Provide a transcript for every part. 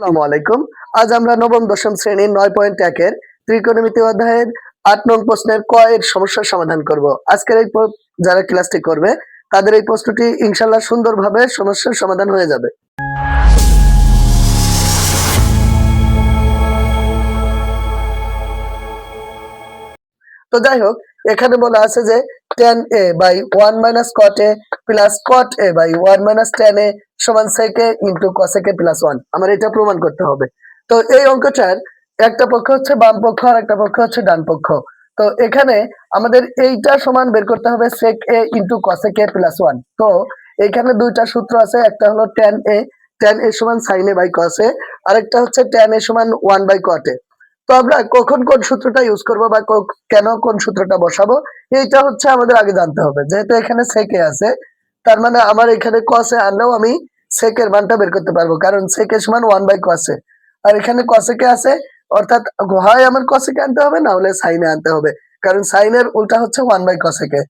আসসালামু আলাইকুম। আজ আমরা নবম, দশম শ্রেণির নয় পয়েন্ট একের ত্রিকোণমিতি অধ্যায়ের আট নং প্রশ্নের ক সমস্যার সমাধান করব। আজকের এই যারা ক্লাসটি করবে, তাদের এই প্রশ্নটি ইনশাল্লাহ সুন্দরভাবে সমস্যার সমাধান হয়ে যাবে। তো যাই হোক এখানে বলা আছে যে tan A by one minus cot A plus cot A by one minus tan A সমান সেকে ইন্টু কসেকে প্লাস ওয়ান আমার এটা প্রমাণ করতে হবে। তো এই অঙ্কটার একটা পক্ষ হচ্ছে বাম পক্ষ আর একটা পক্ষ হচ্ছে ডান পক্ষ। তো এখানে আমাদের এইটা সমান বের করতে হবে sec A into cosec plus one তো এখানে দুইটা সূত্র আছে, একটা হলো টেন এ টেন এ সমান সাইন এ বাই কস আরেকটা হচ্ছে টেন এ সমান ওয়ান বাই কট এ তো আমরা কখন কোন সূত্রটা ইউজ করব বা কেন কোন সূত্রটা বসাবো, এইটা হচ্ছে আমাদের আগে জানতে হবে। যেহেতু এখানে সেকে আছে, তার মানে আমার এখানে কসে আনলেও আমি সেকের মানটা বের করতে পারব, কারণ সেকে সমান ওয়ান বাই কসে আর এখানে কসেকে আছে? অর্থাৎ হয় আমার কসেকে আনতে হবে, না হলে সাইনে আনতে হবে, কারণ সাইনের উল্টা হচ্ছে ওয়ান বাই কসেকে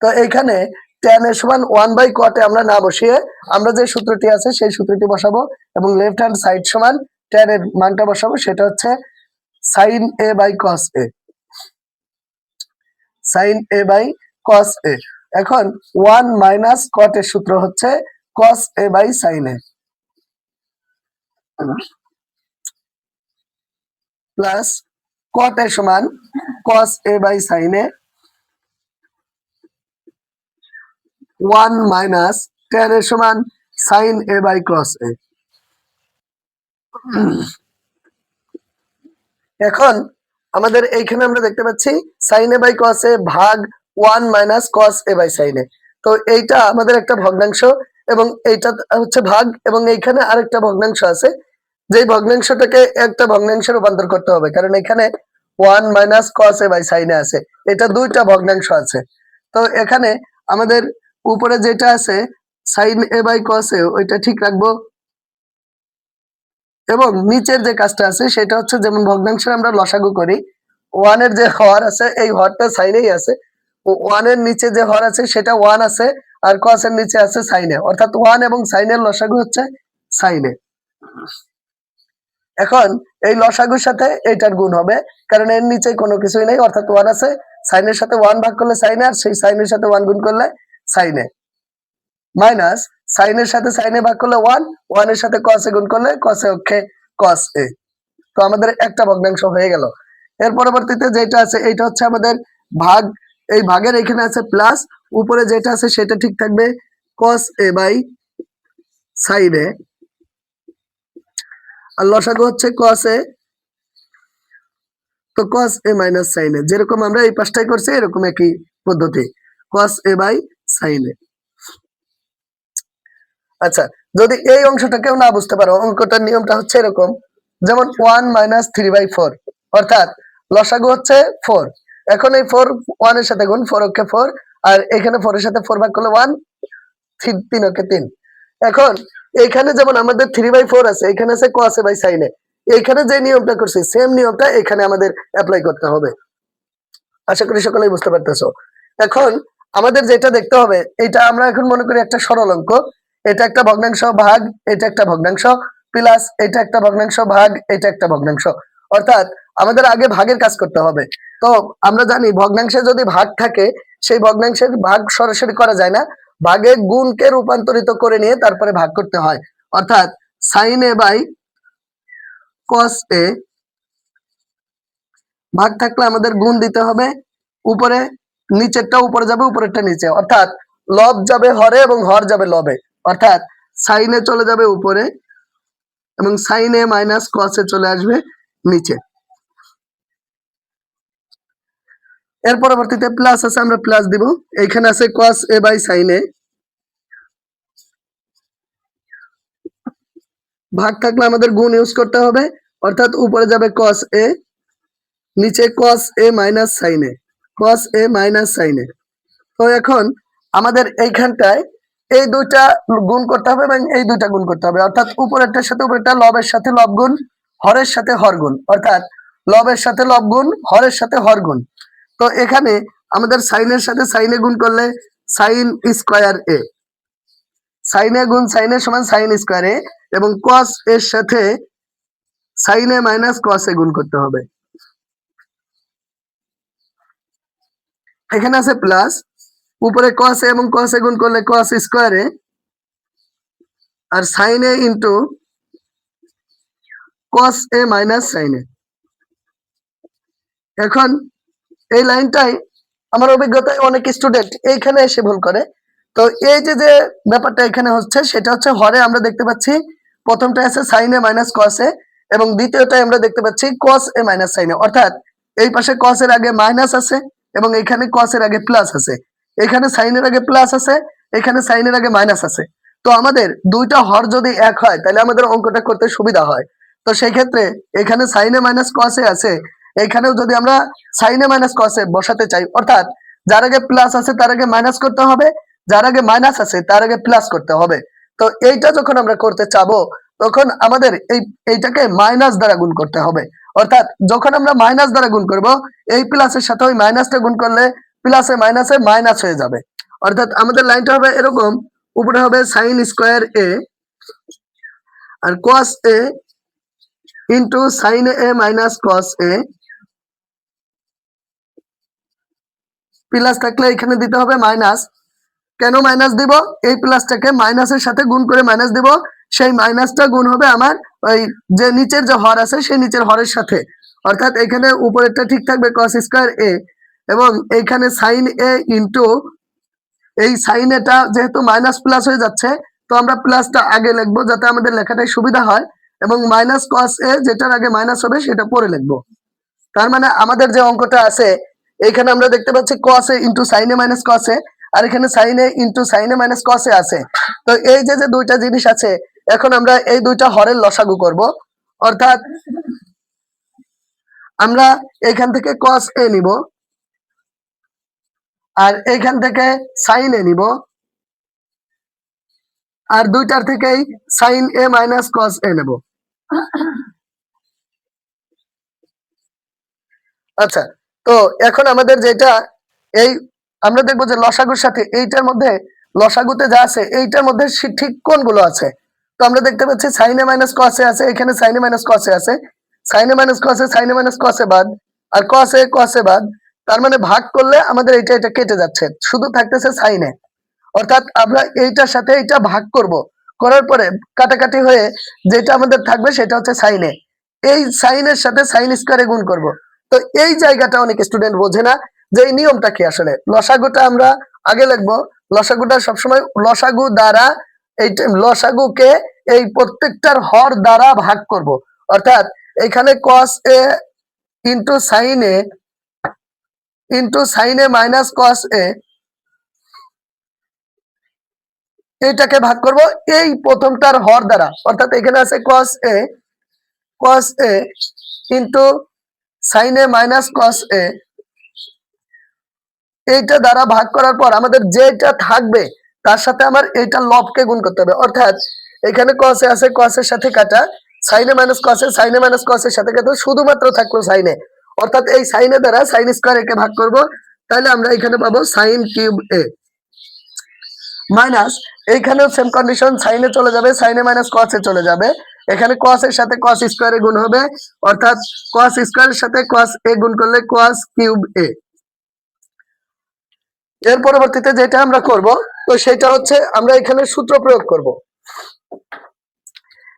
তো এখানে টেন এর সমান ওয়ান বাই কটে আমরা না বসিয়ে আমরা যে সূত্রটি আছে, সেই সূত্রটি বসাবো, এবং লেফট হ্যান্ড সাইড সমান টেন এর মানটা বসাবো, সেটা হচ্ছে sin A by cos A sin A by cos A এখন ওয়ান মাইনাস কট এর সূত্র হচ্ছে cos A by sin A plus cot A সমান cos A by sin A one minus tan এর সমান sign A by cos A এখন আমাদের এইখানে আমরা দেখতে পাচ্ছি sign A by cos A ভাগ one minus cos A by sin A তো এইটা আমাদের একটা ভগ্নাংশ এবং এইটা হচ্ছে ভাগ এবং এইখানে আরেকটা ভগ্নাংশ আছে। যেই ভগ্নাংশটাকে একটা ভগ্নাংশে রূপান্তর করতে হবে, কারণ এখানে one minus cos A by sin আছে। এটা দুইটা ভগ্নাংশ আছে। তো এখানে আমাদের উপরে যেটা আছে সাইন এ বাই কস এ ওইটা ঠিক রাখব। এবং নিচের যে কাজটা আছে, সেটা হচ্ছে যেমন ভগ্নাংশের আমরা লসাগু করি ওয়ানের যে হর আছে, এই হরটা সাইনেই আছে। ওয়ানের নিচে যে হর আছে, সেটা ওয়ান আছে, আর কস এর নিচে আছে সাইনে। অর্থাৎ ওয়ান এবং সাইনের লসাগু হচ্ছে সাইনে। এখন এই লসাগুর সাথে এটার গুণ হবে, কারণ এর নিচে কোনো কিছুই নেই, অর্থাৎ ওয়ান আছে, সাইনের সাথে ওয়ান ভাগ করলে সাইনে, আর সেই সাইনের সাথে ওয়ান গুণ করলে সাইনে। মাইনাস সাইনের সাথে সাইনে ভাগ করলে ওয়ান ওয়ানের সাথে কসে গুণ করলে কসে অক্ষে কস এ তো আমাদের একটা ভগ্নাংশ হয়ে গেল। এর পরবর্তীতে যেটা আছে, এইটা হচ্ছে আমাদের ভাগ। এই ভাগের এখানে আছে প্লাস উপরে যেটা আছে সেটা ঠিক থাকবে কস এ বাই সাইন এ আর লসাগু হচ্ছে কস এ তো কস এ মাইনাস সাইন এ যেরকম আমরা এই পাশটাই করছি, এরকম একই পদ্ধতি। কস এ বাই সাইন এ আচ্ছা যদি এই অংশটা কেউ না বুঝতে পারো, অঙ্কটার নিয়মটা হচ্ছে এরকম। যেমন one minus three by four অর্থাৎ লসাগু হচ্ছে ফোর এখন এই ফোর ওয়ানের সাথে গুণ ফোর ওকে ফোর আর এখানে ফোরের সাথে ফোর ভাগ করলে ওয়ান তিন ওকে তিন। এখন এইখানে যেমন আমাদের থ্রি বাই ফোর আছে, এখানে আছে কোয়াসে বাই সাইনে এইখানে যে নিয়মটা করছি সেম নিয়মটা এখানে আমাদের অ্যাপ্লাই করতে হবে। আশা করি সকলেই বুঝতে পারতেছো। এখন, আমাদের যেটা দেখতে হবে, এটা আমরা এখন মনে করি একটা সরল অঙ্ক। এটা একটা ভগ্নাংশ ভাগ, এটা একটা ভগ্নাংশ প্লাস এটা একটা ভগ্নাংশ ভাগ, এটা একটা ভগ্নাংশ। অর্থাৎ আমাদের আগে ভাগের কাজ করতে হবে। তো আমরা জানি ভগ্নাংশে যদি ভাগ থাকে, সেই ভগ্নাংশের ভাগ সরাসরি করা যায় না। ভাগে গুণকে রূপান্তরিত করে নিয়ে তারপরে ভাগ করতে হয়। অর্থাৎ sign A by cos A ভাগ থাকলে আমাদের গুণ দিতে হবে। উপরে নিচেরটা উপরে যাবে, উপরেরটা নিচে। অর্থাৎ লব যাবে হরে এবং হর যাবে লবে। অর্থাৎ সাইনে চলে যাবে উপরে এবং সাইনে মাইনাস কসে চলে আসবে নিচে। এর পরবর্তীতে প্লাস আছে, আমরা প্লাস দিব। এইখানে আছে কস এ বাই সাইনে ভাগ থাকলে আমাদের গুণ ইউজ করতে হবে, অর্থাৎ উপরে যাবে কস এ নিচে কস এ মাইনাস সাইনে কস এ মাইনাস সাইনে তো এখন আমাদের এইখানটায় এই দুইটা গুণ করতে হবে এবং এই দুইটা গুণ করতে হবে। অর্থাৎ উপরেরটার সাথে উপরেরটা লবের সাথে লব গুণ, হরের সাথে হর গুণ। অর্থাৎ লবের সাথে লব গুণ, হরের সাথে হর গুণ। তো এখানে আমাদের সাইনের সাথে সাইনে গুণ করলে সাইন স্কোয়ার এ। সাইনে গুণ সাইন এ সমান সাইন স্কোয়ার এ এবং কস এর সাথে সাইনে মাইনাস কস এ গুণ করতে হবে। এখানে আছে প্লাস উপরে কস এবং কস গুণ করলে কস স্কোয়ারে আর sin into cos A minus sin এখন এই লাইনটাই আমার অভিজ্ঞতায় অনেক স্টুডেন্ট এইখানে এসে ভুল করে। তো এই যে যে ব্যাপারটা এখানে হচ্ছে, সেটা হচ্ছে হরে আমরা দেখতে পাচ্ছি প্রথমটা আছে সাইন মাইনাস কস এবং দ্বিতীয়টাই আমরা দেখতে পাচ্ছি কস এ মাইনাস সাইন অর্থাৎ এই পাশে কস এর আগে মাইনাস আছে এবং এখানে কস এর আগে প্লাস আছে। এখানে সাইনের আগে প্লাস আছে, এখানে সাইনের আগে মাইনাস আছে। তো আমাদের দুইটা হর যদি এক হয়, তাহলে আমাদের অঙ্কটা করতে সুবিধা হয়। তো সেই ক্ষেত্রে এখানে সাইনে মাইনাস কসে আছে, এখানেও যদি আমরা সাইনে মাইনাস কসে বসাতে চাই, অর্থাৎ যার আগে প্লাস আছে, তার আগে মাইনাস করতে হবে, যার আগে মাইনাস আছে, তার আগে প্লাস করতে হবে। তো এইটা যখন আমরা করতে চাবো, তখন আমাদের এই, এইটাকে মাইনাস দ্বারা গুণ করতে হবে। অর্থাৎ যখন আমরা মাইনাস দ্বারা গুণ করব, এই প্লাসের সাথে ওই মাইনাসটা গুণ করলে প্লাসে মাইনাসে মাইনাস হয়ে যাবে। অর্থাৎ আমাদের লাইনটা হবে এরকম, উপরে হবে sign square A R cos A into sin A minus cos A plus থাকলে এখানে দিতে হবে মাইনাস কেন মাইনাস দিব? এই প্লাসটাকে মাইনাসের সাথে গুণ করে মাইনাস দিব। সেই মাইনাসটা গুণ হবে আমার ওই যে নিচের যে হর আছে, সেই নিচের হরের সাথে। অর্থাৎ এখানে উপরেরটা ঠিক থাকবে কস স্কোয়ার এ এবং এইখানে সাইন এ ইন্টু এই সাইন এটা যেহেতু মাইনাস প্লাস হয়ে যাচ্ছে, তো আমরা প্লাসটা আগে লিখব যাতে আমাদের লেখাটাই সুবিধা হয় এবং মাইনাস কস এ যেটার আগে মাইনাস হবে সেটা পরে লিখব। তার মানে আমাদের যে অঙ্কটা আছে এখানে আমরা দেখতে পাচ্ছি কস এ ইন্টু সাইনে মাইনাস কস এ আর এখানে সাইনে ইন্টু সাইনে মাইনাস কস এ আছে। তো এই যে যে দুইটা জিনিস আছে, এখন আমরা এই দুইটা হরের লসাগু করব। অর্থাৎ আমরা এখান থেকে কস এ নিব। আর এখান থেকে সাইন এ নিব। আর দুইটার থেকেই সাইন এ মাইনাস কস এ নেব। আচ্ছা তো এখন আমাদের যেটা এই আমরা দেখব যে লসাগুর সাথে এইটার মধ্যে, লসাগুতে যা আছে, এইটার মধ্যে ঠিক কোনগুলো আছে? তো আমরা দেখতে পাচ্ছি সাইনে মাইনাস কসে আছে, এখানে সাইনে মাইনাস কসে আছে। সাইনে মাইনাস কসে সাইনে মাইনাস কসে বাদ, আর কসে কসে বাদ তার মানে ভাগ করলে আমাদের এটা এটা কেটে যাচ্ছে। শুধু থাকতেছে সাইনে অর্থাৎ আমরা এইটার সাথে এটা ভাগ করব। করার পরে কাটাকাটি হয়ে যেটা আমাদের থাকবে সেটা হচ্ছে সাইনে এই সাইনের সাথে সাইন স্কোয়ারে গুণ করব। তো এই জায়গাটা অনেক স্টুডেন্ট বোঝে না যে এই নিয়মটা কি আসলে। লসাগুটা আমরা আগে লিখব। লসাগুটা সবসময় লসাগু দ্বারা এই লসাগুকে এই প্রত্যেকটার হর দ্বারা ভাগ করব। অর্থাৎ এখানে cos A into sin into sin A minus cos A এইটাকে ভাগ করব এই প্রথমটার হর দ্বারা। অর্থাৎ এখানে আছে cos A cos A into sin A minus cos A এইটা দ্বারা ভাগ করার পর আমাদের যেটা থাকবে, তার সাথে আমার এইটা লবকে গুণ করতে হবে। অর্থাৎ এখানে কসে আছে কসের সাথে কাটা। সাইনে মাইনাস কসে সাইনে মাইনাস কসের সাথে কাটা। শুধুমাত্র থাকল সাইনে অর্থাৎ এই সাইনে দ্বারা সাইন স্কোয়ার একে ভাগ করব। তাহলে আমরা এখানে পাবো সাইন কিউব এ মাইনাস এইখানেও সেম কন্ডিশন সাইনে চলে যাবে সাইনে মাইনাস কসে চলে যাবে। এখানে কস এর সাথে কস স্কোয়ারে গুণ হবে, অর্থাৎ কস স্কোয়ারের সাথে কস এ গুণ করলে কস কিউব এ এর পরবর্তীতে যেটা আমরা করব, তো সেটা হচ্ছে আমরা এখানে সূত্র প্রয়োগ করব।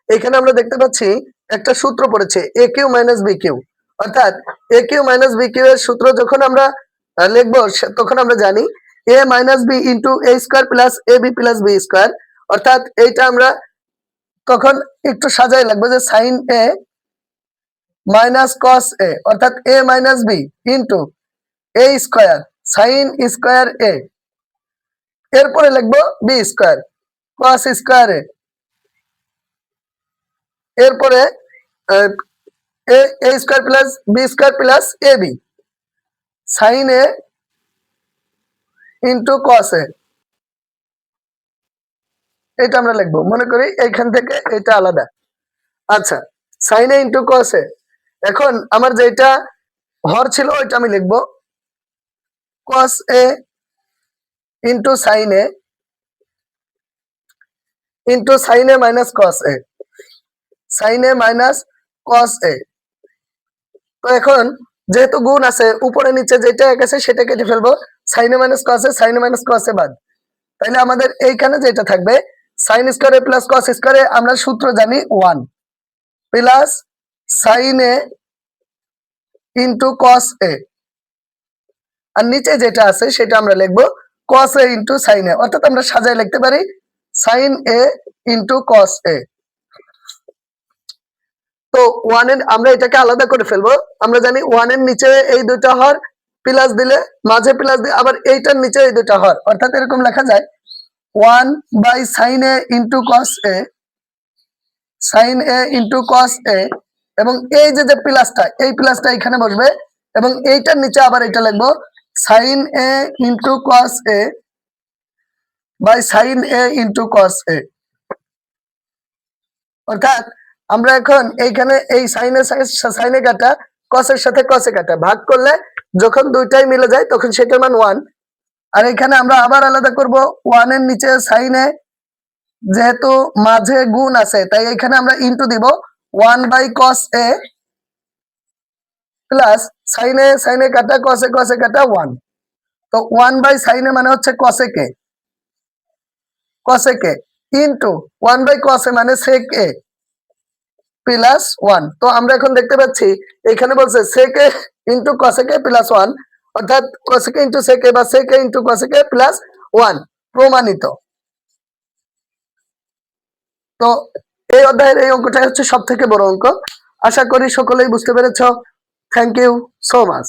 এখানে আমরা দেখতে পাচ্ছি একটা সূত্র পড়েছে A cube minus B cube অর্থাৎ A cube minus B cube এর সূত্র যখন আমরা লিখব তখন আমরা জানি A minus B into A square plus A B plus B square অর্থাৎ এইটা আমরা তখন একটু সাজাই লাগবে যে sign A minus cos A অর্থাৎ A minus B into A square sin square A এরপরে লিখব B square cos square A এরপরে A A square plus B square plus A B sin A into cos A এটা আমরা লিখব। মনে করি থেকে এটা আলাদা। আচ্ছা sign A into cos A এখন আমার যেটা হর ছিল ওইটা আমি লিখব। cos a into sin a into sin A minus cos A sin A minus cos A তো এখন যেহেতু গুণ আছে, উপরে নিচে যেটা এক আছে সেটা কেটে ফেলব। Sin minus cos sin minus cos বাদ। তাহলে আমাদের এইখানে যেটা থাকবে সাইন স্কোয়ারে প্লাস কস স্কোয়ারে আমরা সূত্র জানি one plus sin into cos A. আর নিচে যেটা আছে সেটা আমরা লিখব কস এ ইন্টু সাইন এ। অর্থাৎ আমরা সাজায় লিখতে পারি sign A into cos A. তো ওয়ানের, আমরা এটাকে আলাদা করে ফেলব। আমরা জানি ওয়ানের নিচে এই দুটো হর প্লাস দিলে মাঝে প্লাস দিয়ে আবার এইটার নিচে এই দুটো হর। অর্থাৎ এরকম লেখা যায় one by sin A into cos A sin A into cos A এবং এই যে যে প্লাসটা এই প্লাসটা এখানে বসবে, এবং এইটার নিচে আবার এটা লিখব sin A into cos A by sin A into cos A অর্থাৎ আমরা এখন এইখানে এই সাইনের সাইনে কাটা কসের সাথে কসে কাটা। ভাগ করলে যখন দুইটাই মিলে যায়, তখন সেটার মান ওয়ান আর এখানে আমরা আবার আলাদা করব ওয়ানের নিচে সাইনে যেহেতু মাঝে গুণ আছে, তাই এখানে আমরা ইন্টু দিব। One by cos A plus সাইনে সাইনে কাটা কসে কসে কাটা ওয়ান তো ওয়ান বাই সাইনে মানে হচ্ছে কসে কে। কসে কে। ইন্টু ওয়ান বাই কসে মানে সেক এ প্লাস ওয়ান তো আমরা এখন দেখতে পাচ্ছি, এখানে বলছে সেকে ইন্টু কসেকে প্লাস ওয়ান অর্থাৎ কসেকে ইন্টু সেকে বা সেকে ইন্টু কসেকে প্লাস ওয়ান প্রমাণিত। তো এই অধ্যায়ের এই অঙ্কটাই হচ্ছে সব থেকে বড় অঙ্ক। আশা করি সকলেই বুঝতে পেরেছ। Thank you so much